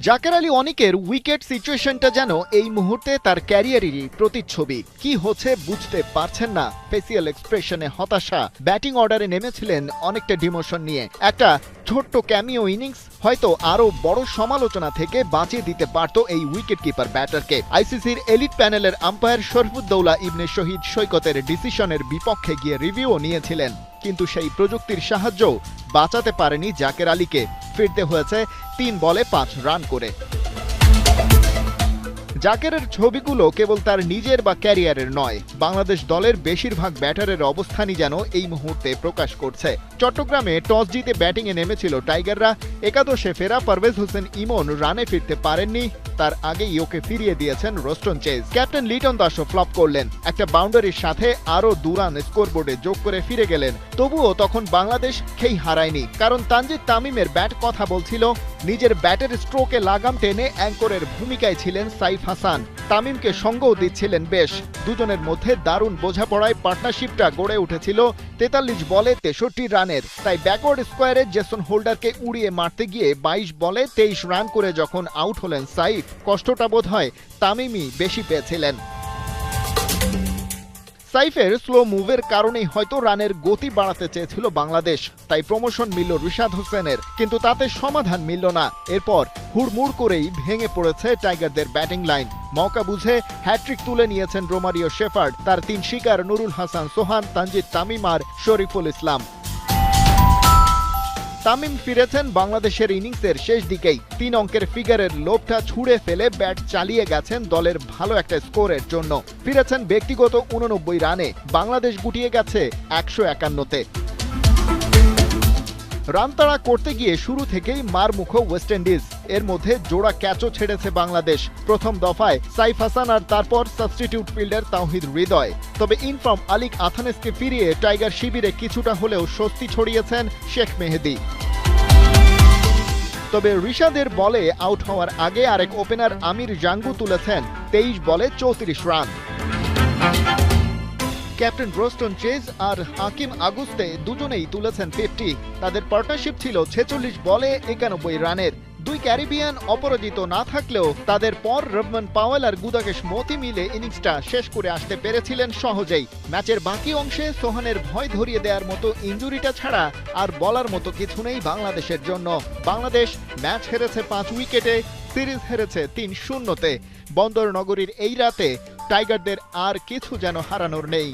Zaker Ali অনিকের wicket সিচুয়েশনটা যেন এই মুহূর্তে তার ক্যারিয়ারেরই প্রতিচ্ছবি। কি হচ্ছে বুঝতে পারছেন না। ফেসিয়াল এক্সপ্রেশনে হতাশা। ব্যাটিং অর্ডারে নেমেছিলেন অনেকটা ডিমোশন নিয়ে। একটা ছোট্ট ক্যামিও ইনিংস, হয়তো আরও বড় সমালোচনা থেকে বাঁচিয়ে দিতে পারত এই উইকেট কিপার ব্যাটারকে। আইসিসির এলিট প্যানেলের আম্পায়ার শরফুদ্দৌলা ইবনে শহীদ সৈকতের ডিসিশনের বিপক্ষে গিয়ে রিভিউও নিয়েছিলেন। কিন্তু সেই প্রযুক্তির সাহায্য বাঁচাতে পারেনি জাকের আলীকে। ফিরতে হয়েছে তিন বলে পাঁচ রান করে। জাকেরের ছবিগুলো কেবল তার নিজের বা ক্যারিয়ারের নয়, বাংলাদেশ দলের বেশিরভাগ ব্যাটারের অবস্থানই যেন এই মুহূর্তে প্রকাশ করছে। চট্টগ্রামে টস জিতে ব্যাটিংয়ে নেমেছিল টাইগাররা, একাদশে ফেরা পারভেজ হোসেন ইমন রানে ফিরতে পারেননি, তার আগেই ওকে ফিরিয়ে দিয়েছেন রোস্টন চেজ। ক্যাপ্টেন লিটন দাসও ফ্লপ করলেন, একটা বাউন্ডারির সাথে আরও দুরান স্কোরবোর্ডে যোগ করে ফিরে গেলেন। তবুও তখন বাংলাদেশ খেই হারায়নি, কারণ তানজিদ তামিমের ব্যাট কথা বলছিল নিজের ব্যাটের স্ট্রোকে লাগাম টেনে অ্যাঙ্করের ভূমিকায় ছিলেন সাইফ হাসান। তামিমকে সঙ্গও দিচ্ছিলেন বেশ। দুজনের মধ্যে দারুণ বোঝাপড়ায় পার্টনারশিপটা গড়ে উঠেছিল তেতাল্লিশ বলে তেষট্টি রানের। তাই ব্যাকওয়ার্ড স্কোয়ারে জেসন হোল্ডারকে উড়িয়ে মারতে গিয়ে বাইশ বলে তেইশ রান করে যখন আউট হলেন সাইফ, কষ্টটা বোধ হয় তামিমই বেশি পেয়েছিলেন। সাইফের স্লো মুভের কারণেই হয়তো রানের গতি বাড়াতে চেয়েছিল বাংলাদেশ। তাই প্রমোশন মিলল রিশাদ হোসেনের। কিন্তু তাতে সমাধান মিলল না। এরপর হুড়মুড় করেই ভেঙে পড়েছে টাইগারদের ব্যাটিং লাইন। মৌকা বুঝে হ্যাট্রিক তুলে নিয়েছেন রোমারিও শেফার্ড। তার তিন শিকার নুরুল হাসান, সোহান, তানজিদ তামিম আর শরীফুল ইসলাম। তামিম ফিরেছেন বাংলাদেশের ইনিংসের শেষ দিকেই। তিন অঙ্কের ফিগারের লোভটা ছুঁড়ে ফেলে ব্যাট চালিয়ে গেছেন দলের ভালো একটা স্কোরের জন্য। ফিরেছেন ব্যক্তিগত উননব্বই রানে। বাংলাদেশ গুটিয়ে গেছে একশো একান্নতে। রান তাড়া করতে গিয়ে শুরু থেকেই মারমুখো ওয়েস্ট ইন্ডিজ। এর মধ্যে জোড়া ক্যাচও ছেড়েছে বাংলাদেশ। প্রথম দফায় সাইফ হাসান আর তারপর সাবস্টিটিউট ফিল্ডার তাওহিদ হৃদয়। তবে ইনফর্ম আলিক আথানেসকে ফিরিয়ে টাইগার শিবিরে কিছুটা হলেও স্বস্তি ছড়িয়েছেন শেখ মেহেদি। তবে ঋষাদের বলে আউট হওয়ার আগে আরেক ওপেনার আমির জাঙ্গু তুলেছেন তেইশ বলে চৌত্রিশ রান। ক্যাপ্টেন রোস্টন চেজ আর হাকিম আগুস্তে দুজনেই তুলেছেন ফিফটি তাদের পার্টনারশিপ ছিল ছেচল্লিশ বলে একানব্বই রানের। দুই ক্যারিবিয়ান অপরাজিত না থাকলেও তাদের পর রবমান পাওয়েল আর গুদাকেশ মতি মিলে ইনিংসটা শেষ করে আসতে পেরেছিলেন সহজেই। ম্যাচের বাকি অংশে সোহানের ভয় ধরিয়ে দেওয়ার মতো ইঞ্জুরিটা ছাড়া আর বলার মতো কিছু নেই বাংলাদেশের জন্য। বাংলাদেশ ম্যাচ হেরেছে পাঁচ উইকেটে, সিরিজ হেরেছে তিন শূন্যতে। বন্দর নগরীর এই রাতে টাইগারদের আর কিছু যেন হারানোর নেই।